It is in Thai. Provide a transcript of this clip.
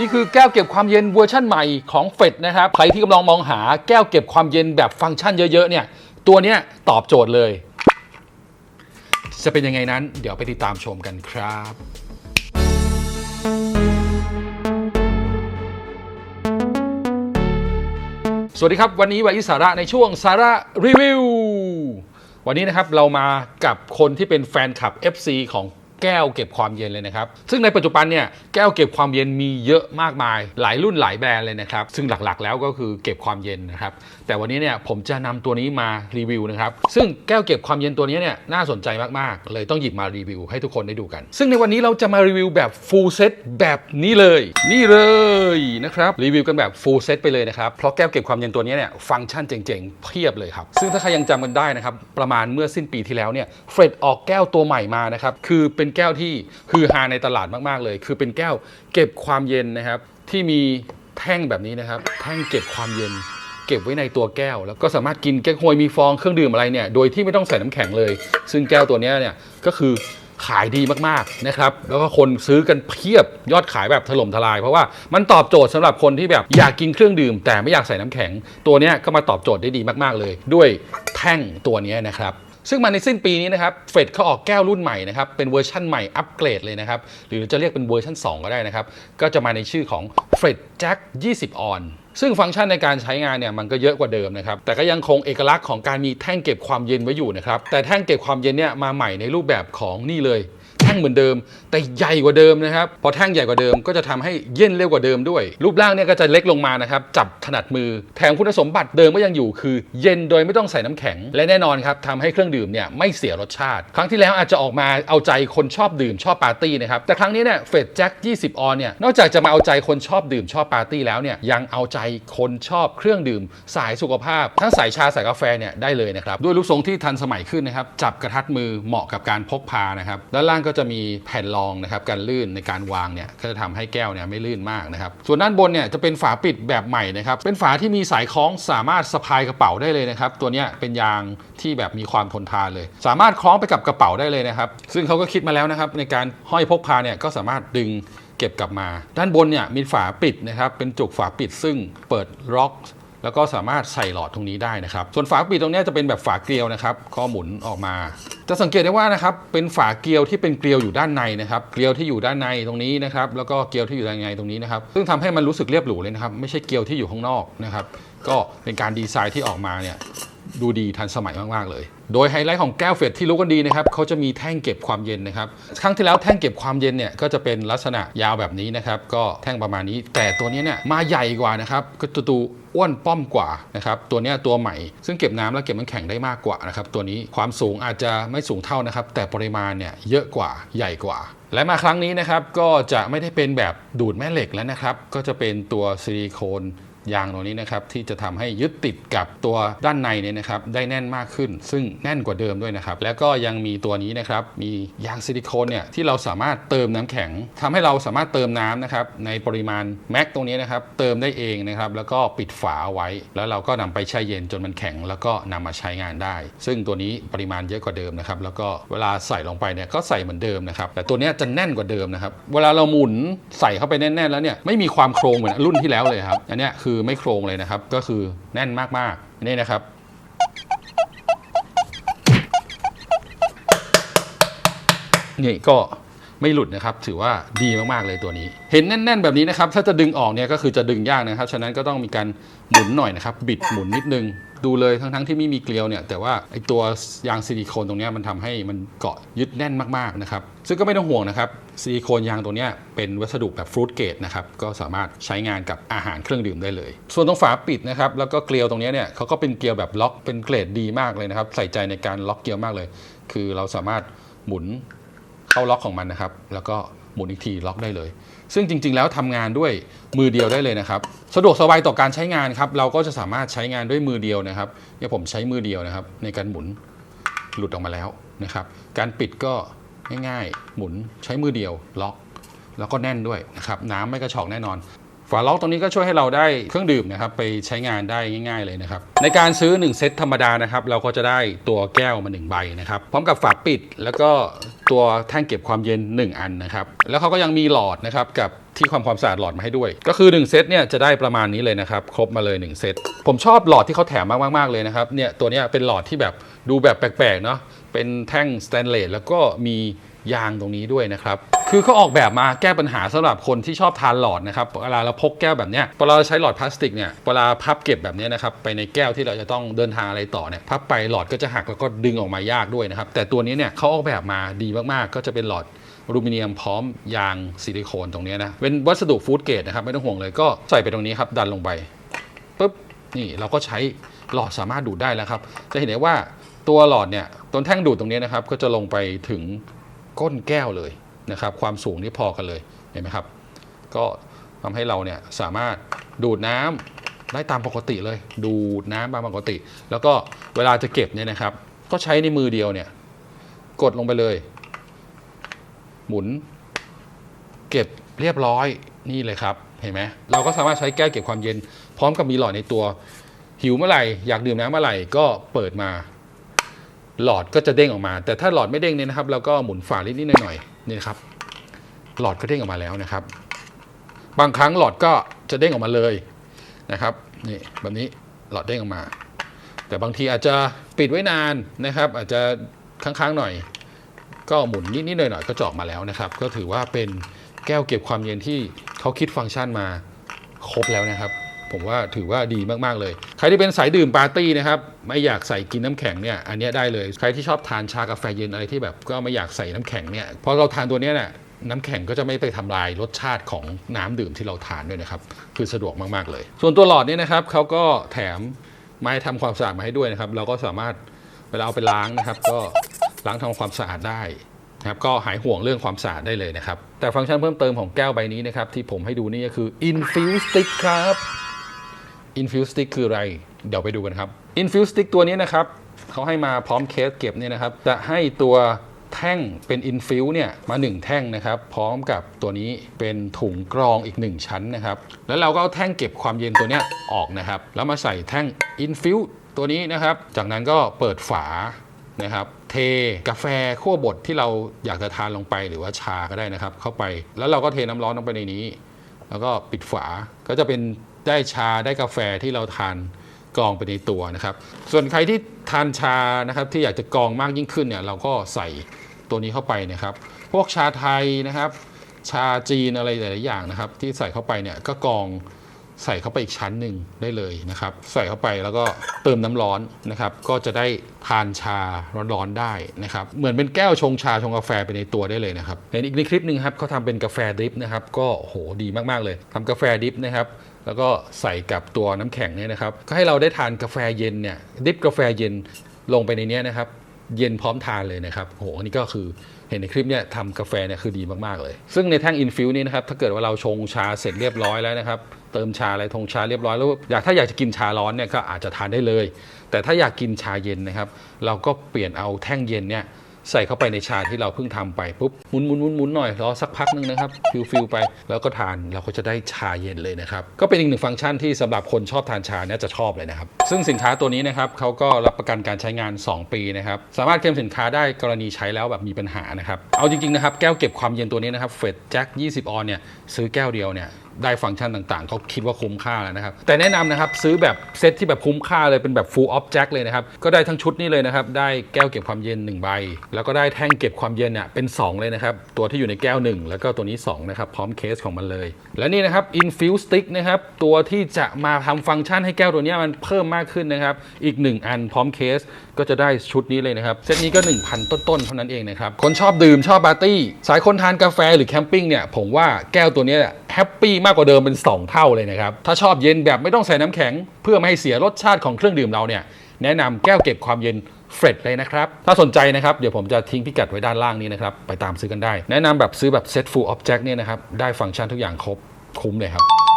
นี่คือแก้วเก็บความเย็นเวอร์ชั่นใหม่ของเฟดนะครับใครที่กำลังมองหาแก้วเก็บความเย็นแบบฟังก์ชันเยอะๆเนี่ยตัวเนี้ยตอบโจทย์เลย จะเป็นยังไงนั้น เดี๋ยวไปติดตามชมกันครับสวัสดีครับ วันนี้วายิสาระในช่วงสาระรีวิว วันนี้นะครับเรามากับคนที่เป็นแฟนคลับ FC ของ แก้วเก็บความเย็นเลยนะครับ ซึ่งในปัจจุบันเนี่ยแก้วเก็บความเย็นมีเยอะมากมาย หลายรุ่นหลายแบรนด์เลยนะครับ ซึ่งหลักๆ แล้วก็คือเก็บความเย็นนะครับ แต่วันนี้เนี่ยผมจะนำตัวนี้มารีวิวนะครับ ซึ่งแก้วเก็บความเย็นตัวนี้เนี่ยน่าสนใจมากๆ เลยต้องหยิบมารีวิวให้ทุกคนได้ดูกัน ซึ่งในวันนี้เราจะมารีวิวแบบ full set แบบนี้เลย นี่เลยนะครับรีวิวกันแบบ full set ไปเลยนะครับเพราะแก้วเก็บความเย็นตัวนี้เนี่ยฟังก์ชันเจ๋งๆเพียบเลยครับซึ่งถ้าใครยังจำกันได้นะครับประมาณเมื่อสิ้นปีที่แล้วเนี่ยเฟรดออกแก้วตัวใหม่มานะครับคือเป็นแก้วที่ฮือฮาในตลาดมากๆเลย คือเป็นแก้วเก็บความเย็นนะครับ ที่มีแท่งแบบนี้นะครับ แท่งเก็บความเย็น เก็บไว้ในตัวแก้ว แล้วก็สามารถกินแก้วฮวยมีฟองเครื่องดื่มอะไรเนี่ยโดยที่ไม่ต้องใส่น้ำแข็งเลย ซึ่งแก้วตัวนี้เนี่ยก็คือขายดีมากๆนะครับ แล้วก็คนซื้อกันเพียบยอดขายแบบถล่มทลาย เพราะว่ามันตอบโจทย์สำหรับคนที่แบบอยากกินเครื่องดื่ม แต่ไม่อยากใส่น้ำแข็ง ตัวนี้ก็มาตอบโจทย์ได้ดีมากๆเลย ด้วยแท่งตัวนี้นะครับ ซึ่งมาในสิ้นปีนี้นะครับเฟดเขาออกแก้วรุ่นใหม่นะครับ เป็นเวอร์ชั่นใหม่อัปเกรดเลยนะครับ หรือจะเรียกเป็นเวอร์ชัน2 ก็ได้นะครับ ก็จะมาในชื่อของ f r e d Jack 20 on ซึ่งฟังก์ชันในการใช้งานเนี่ยมันก็เยอะกว่าเดิมนะครับ แต่ก็ยังคงเอกลักษณ์ของการมีแท่งเก็บความเย็นไว้อยู่นะครับ แต่แท่งเก็บความเย็นเนี่ยมาใหม่ในรูปแบบของนี่เลย ท่งเหมือนเดิม แต่ใหญ่กว่าเดิมนะครับ พอแท่งใหญ่กว่าเดิมก็จะทำให้เย็นเร็วกว่าเดิมด้วย รูปร่างเนี่ยก็จะเล็กลงมานะครับ จับถนัดมือ แถมคุณสมบัติเดิมก็ยังอยู่คือ เย็นโดยไม่ต้องใส่น้ำแข็ง และแน่นอนครับทำให้เครื่องดื่มเนี่ยไม่เสียรสชาติ ครั้งที่แล้วอาจจะออกมาเอาใจคนชอบดื่มชอบปาร์ตี้นะครับ แต่ครั้งนี้เนี่ยเฟดแจ็ค20 ออนเนี่ย นอกจากจะมาเอาใจคนชอบดื่มชอบปาร์ตี้แล้วเนี่ย ยังเอาใจคนชอบเครื่องดื่ม สายสุขภาพ ทั้งสายชาสายกาแฟเนี่ยได้เลยนะครับ ด้วยรูปทรงที่ทันสมัยขึ้นนะครับ จับกระทัดมือเหมาะกับการพกพานะครับ ด้านล่างก็จะจะมีแผ่นรองนะครับการลื่นในการวางเนี่ยก็จะทำให้แก้วเนี่ยไม่ลื่นมากนะครับส่วนด้านบนเนี่ยจะเป็นฝาปิดแบบใหม่นะครับเป็นฝาที่มีสายคล้องสามารถสะพายกระเป๋าได้เลยนะครับตัวเนี้ยเป็นยางที่แบบมีความทนทานเลย สามารถคล้องไปกับกระเป๋าได้เลยนะครับซึ่งเขาก็คิดมาแล้วนะครับในการห้อยพกพาเนี่ยก็สามารถดึงเก็บกลับมา ด้านบนเนี่ยมีฝาปิดนะครับเป็นจุกฝาปิดซึ่งเปิดล็อก แล้วก็สามารถใส่หลอดตรงนี้ได้นะครับ ส่วนฝาปิดตรงนี้จะเป็นแบบฝาเกลียวนะครับก็หมุนออกมา จะสังเกตได้ว่านะครับเป็นฝาเกลียวที่เป็นเกลียวอยู่ด้านในนะครับ เกลียวที่อยู่ด้านในตรงนี้นะครับแล้วก็เกลียวที่อยู่ด้านในตรงนี้นะครับ ซึ่งทำให้มันรู้สึกเรียบหรูเลยนะครับ ไม่ใช่เกลียวที่อยู่ข้างนอกนะครับ ก็เป็นการดีไซน์ที่ออกมาเนี่ย ดูดีทันสมัยมากๆเลย โดยไฮไลท์ของแก้วเฟดที่รู้กันดีนะครับเขาจะมีแท่งเก็บความเย็นนะครับ ครั้งที่แล้วแท่งเก็บความเย็นเนี่ยก็จะเป็นลักษณะยาวแบบนี้นะครับ ก็แท่งประมาณนี้ แต่ตัวนี้เนี่ยมาใหญ่กว่านะครับก็จะดูอ้วนป้อมกว่านะครับตัวนี้ตัวใหม่ ซึ่งเก็บน้ำและเก็บน้ำแข็งได้มากกว่านะครับตัวนี้ความสูงอาจจะไม่สูงเท่านะครับ แต่ปริมาณเนี่ยเยอะกว่าใหญ่กว่า และมาครั้งนี้นะครับก็จะไม่ได้เป็นแบบดูดแม่เหล็กแล้วนะครับ ก็จะเป็นตัวซิลิโคน ยางตรงนี้นะครับที่จะทำให้ยึดติดกับตัวด้านในเนี่ยนะครับได้แน่นมากขึ้น ซึ่งแน่นกว่าเดิมด้วยนะครับแล้วก็ยังมีตัวนี้นะครับมียางซิลิโคนเนี่ยที่เราสามารถเติมน้ำแข็งทำให้เราสามารถเติมน้ำนะครับในปริมาณแม็กตรงนี้นะครับเติมได้เองนะครับแล้วก็ปิดฝาไว้ แล้วเราก็นำไปแช่เย็นจนมันแข็ง แล้วก็นำมาใช้งานได้ ซึ่งตัวนี้ปริมาณเยอะกว่าเดิมนะครับแล้วก็เวลาใส่ลงไปเนี่ยก็ใส่เหมือนเดิมนะครับแต่ตัวนี้จะแน่นกว่าเดิมนะครับเวลาเราหมุนใส่เข้าไปแน่นๆแล้วเนี่ยไม่มีความโครงเหมือนรุ่นที่แล้วเลยครับอันนี้ยคือไม่โครงเลยนะครับ ก็คือแน่นมากๆนี่นะครับ นี่ก็ ไม่หลุดนะครับ ถือว่าดีมากๆเลยตัวนี้ เห็นแน่น ๆ แบบนี้นะครับ ถ้าจะดึงออกเนี่ยก็คือจะดึงยากนะครับ ฉะนั้นก็ต้องมีการหมุนหน่อยนะครับ บิดหมุนนิดนึง ดูเลยทั้งๆที่ไม่มีเกลียวเนี่ย แต่ว่าไอตัวยางซิลิโคนตรงนี้มันทำให้มันเกาะยึดแน่นมากๆนะครับ ซึ่งก็ไม่ต้องห่วงนะครับ ซิลิโคนยางตัวนี้เป็นวัสดุแบบฟรุตเกรดนะครับ ก็สามารถใช้งานกับอาหารเครื่องดื่มได้เลย ส่วนตรงฝาปิดนะครับ แล้วก็เกลียวตรงนี้เนี่ยเขาก็เป็นเกลียวแบบล็อก เป็นเกรดดีมากเลยนะครับ ใส่ใจในการล็อกเกลียวมากเลย คือเราสามารถหมุน เข้าล็อกของมันนะครับ แล้วก็หมุนอีกทีล็อกได้เลย ซึ่งจริง ๆ แล้วทำงานด้วยมือเดียวได้เลยนะครับ สะดวกสบายต่อการใช้งานครับ เราก็จะสามารถใช้งานด้วยมือเดียวนะครับเนี่ยผมใช้มือเดียวนะครับ ในการหมุนหลุดออกมาแล้วนะครับ การปิดก็ง่ายๆ หมุนใช้มือเดียวล็อก แล้วก็แน่นด้วยนะครับ น้ำไม่กระชอกแน่นอน ฝาล็อกตรงนี้ก็ช่วยให้เราได้เครื่องดื่มนะครับไปใช้งานได้ง่าย ๆเลยนะครับในการซื้อ 1 เซตธรรมดานะครับเราก็จะได้ตัวแก้วมา1ใบนะครับพร้อมกับฝาปิดแล้วก็ตัวแท่งเก็บความเย็น 1 อันนะครับแล้วเขาก็ยังมีหลอดนะครับกับที่ความความสะอาดหลอดมาให้ด้วย ก็คือ 1 เซตเนี่ยจะได้ประมาณนี้เลยนะครับ ครบมาเลย 1 เซตผมชอบหลอดที่เขาแถมมากๆเลยนะครับเนี่ยตัวนี้เป็นหลอดที่แบบดูแบบแปลกๆเนาะเป็นแท่งสแตนเลสแล้วก็มี ยางตรงนี้ด้วยนะครับ คือเขาออกแบบมาแก้ปัญหาสำหรับคนที่ชอบทานหลอดนะครับ เวลาเราพกแก้วแบบเนี้ยเวลาเราใช้หลอดพลาสติกเนี่ย เวลาพับเก็บแบบเนี้ยนะครับ ไปในแก้วที่เราจะต้องเดินทางอะไรต่อเนี่ย พับไปหลอดก็จะหักแล้วก็ดึงออกมายากด้วยนะครับ แต่ตัวนี้เนี่ยเขาออกแบบมาดีมากๆ ก็จะเป็นหลอดอลูมิเนียมพร้อมยางซิลิโคนตรงนี้นะ เป็นวัสดุฟู้ดเกรดนะครับไม่ต้องห่วงเลย ก็ใส่ไปตรงนี้ครับดันลงไปปุ๊บนี่เราก็ใช้หลอดสามารถดูดได้แล้วครับ จะเห็นได้ว่าตัวหลอดเนี่ยต้นแท่งดูดตรงนี้นะครับก็จะลงไปถึง ก้นแก้วเลยนะครับ ความสูงนี่พอกันเลยเห็นไหมครับ ก็ทำให้เราเนี่ยสามารถดูดน้ำได้ตามปกติเลย ดูดน้ำตามปกติ แล้วก็เวลาจะเก็บเนี่ยนะครับ ก็ใช้ในมือเดียวเนี่ย กดลงไปเลย หมุน เก็บเรียบร้อยนี่เลยครับ เห็นไหมเราก็สามารถใช้แก้วเก็บความเย็น พร้อมกับมีหลอดในตัว หิวเมื่อไหร่อยากดื่มน้ำเมื่อไหร่ก็เปิดมา หลอดก็จะเด้งออกมา แต่ถ้าหลอดไม่เด้งเนี่ยนะครับเราก็หมุนฝานิดนิดหน่อยๆนี่นะครับหลอดก็เด้งออกมาแล้วนะครับ บางครั้งหลอดก็จะเด้งออกมาเลยนะครับนี่แบบนี้หลอดเด้งออกมา แต่บางทีอาจจะปิดไว้นานนะครับ อาจจะค้างๆหน่อย ก็หมุนนิดๆหน่อยๆก็จออกมาแล้วนะครับ ก็ถือว่าเป็นแก้วเก็บความเย็นที่เขาคิดฟังก์ชันมาครบแล้วนะครับ ผมว่าถือว่าดีมาก ๆ เลย ใครที่เป็นสายดื่มปาร์ตี้นะครับ ไม่อยากใส่กินน้ำแข็งเนี่ย อันนี้ได้เลย ใครที่ชอบทานชากาแฟเย็นอะไรที่แบบก็ไม่อยากใส่น้ำแข็งเนี่ย พอเราทานตัวนี้เนี่ยน้ำแข็งก็จะไม่ไปทำลายรสชาติของน้ำดื่มที่เราทานด้วยนะครับ คือสะดวกมาก ๆ เลย ส่วนตัวหลอดนี่นะครับเขาก็แถมไม้ทำความสะอาดมาให้ด้วยนะครับ เราก็สามารถเวลาเอาไปล้างนะครับ ก็ล้างทำความสะอาดได้นะครับก็หายห่วงเรื่องความสะอาดได้เลยนะครับ แต่ฟังก์ชันเพิ่มเติมของแก้วใบนี้นะครับ ที่ผมให้ดูนี่ก็คือ infuse stick ครับ infuse stick คืออะไร เดี๋ยวไปดูกันครับ infuse stick ตัวนี้นะครับเขาให้มาพร้อมเคสเก็บเนี่ยนะครับ จะให้ตัวแท่งเป็น infuse เนี่ยมา 1 แท่งนะครับ พร้อมกับตัวนี้เป็นถุงกรองอีก 1 ชั้นนะครับ แล้วเราก็เอาแท่งเก็บความเย็นตัวเนี้ยออกนะครับ แล้วมาใส่แท่ง infuse ตัวนี้นะครับ จากนั้นก็เปิดฝานะครับเทกาแฟขั้วบดที่เราอยากจะทานลงไปหรือว่าชาก็ได้นะครับ เข้าไปแล้วเราก็เทน้ำร้อนลงไปในนี้ แล้วก็ปิดฝาก็จะเป็น ได้ชาได้กาแฟที่เราทานกรองไปในตัวนะครับ ส่วนใครที่ทานชานะครับที่อยากจะกรองมากยิ่งขึ้นเนี่ยเราก็ใส่ตัวนี้เข้าไปนะครับ พวกชาไทยนะครับ ชาจีนอะไรหลาย ๆ อย่างนะครับ ที่ใส่เข้าไปเนี่ยก็กรองใส่เข้าไปอีกชั้นหนึ่งได้เลยนะครับ ใส่เข้าไปแล้วก็เติมน้ำร้อนนะครับ ก็จะได้ทานชาร้อนๆได้นะครับ เหมือนเป็นแก้วชงชาชงกาแฟไปในตัวได้เลยนะครับเห็นอีกในคลิปหนึ่งครับเขาทำเป็นกาแฟดริปนะครับ ก็โหดีมากๆเลยทำกาแฟดริปนะครับ แล้วก็ใส่กับตัวน้ำแข็งเนี่ยนะครับก็ให้เราได้ทานกาแฟเย็นเนี่ยดริปกาแฟเย็นลงไปในนี้นะครับเย็นพร้อมทานเลยนะครับโหอันนี้ก็คือเห็นในคลิปเนี่ยทำกาแฟเนี่ยคือดีมากๆเลย ซึ่งในแท่งอินฟิวนี่นะครับถ้าเกิดว่าเราชงชาเสร็จเรียบร้อยแล้วนะครับเติมชาอะไรทงชาเรียบร้อยแล้วอยากถ้าอยากจะกินชาร้อนเนี่ยก็อาจจะทานได้เลย แต่ถ้าอยากกินชาเย็นนะครับ เราก็เปลี่ยนเอาแท่งเย็นเนี่ย ใส่เข้าไปในชาที่เราเพิ่งทำไปปุ๊บหมุนหมุนหมุนหมุนหน่อยรอสักพักหนึงนะครับฟิลฟิลไปแล้วก็ทานเราก็จะได้ชาเย็นเลยนะครับก็เป็นอีกหนึ่งฟังก์ชันที่สำหรับคนชอบทานชาเนี่ยจะชอบเลยนะครับ ซึ่งสินค้าตัวนี้นะครับเขาก็รับประกันการใช้งาน 2 ปีนะครับสามารถเคลมสินค้าได้กรณีใช้แล้วแบบมีปัญหานะครับเอาจริงๆนะครับแก้วเก็บความเย็นตัวนี้นะครับเฟดแจ็ค20 ออนเนี่ยซื้อแก้วเดียวเนี่ย ได้ฟังก์ชันต่างๆ เขาคิดว่าคุ้มค่าแล้วนะครับ แต่แนะนำนะครับซื้อแบบเซตที่แบบคุ้มค่าเลยเป็นแบบ full object เลยนะครับ ก็ได้ทั้งชุดนี้เลยนะครับ ได้แก้วเก็บความเย็น 1 ใบ แล้วก็ได้แท่งเก็บความเย็นเนี่ยเป็น 2 เลยนะครับ ตัวที่อยู่ในแก้ว 1 แล้วก็ตัวนี้ 2 นะครับ พร้อมเคสของมันเลย และนี่นะครับ infuse stick นะครับ ตัวที่จะมาทำฟังก์ชันให้แก้วตัวนี้มันเพิ่มมากขึ้นนะครับ อีก 1 อันพร้อมเคสก็จะได้ชุดนี้เลยนะครับ เซตนี้ก็ 1,000 ต้นๆ เท่านั้นเองนะครับ คนชอบดื่มชอบปาร์ตี้ สายคนทานกาแฟหรือแคมปิ้งเนี่ย ผมว่าแก้วตัวนี้ ฮปปี้มากกว่าเดิมเป็น 2 เท่าเลยนะครับ ถ้าชอบเย็นแบบไม่ต้องใส่น้ำแข็ง เพื่อไม่ให้เสียรสชาติของเครื่องดื่มเราเนี่ยแนะนำแก้วเก็บความเย็นเฟรดเลยนะครับ ถ้าสนใจนะครับ เดี๋ยวผมจะทิ้งพิกัดไว้ด้านล่างนี้นะครับ ไปตามซื้อกันได้ แนะนำแบบซื้อแบบเซ็ตฟูลออบเจกต์เนี่ยนะครับ ได้ฟังก์ชันทุกอย่างครบคุ้มเลยครับ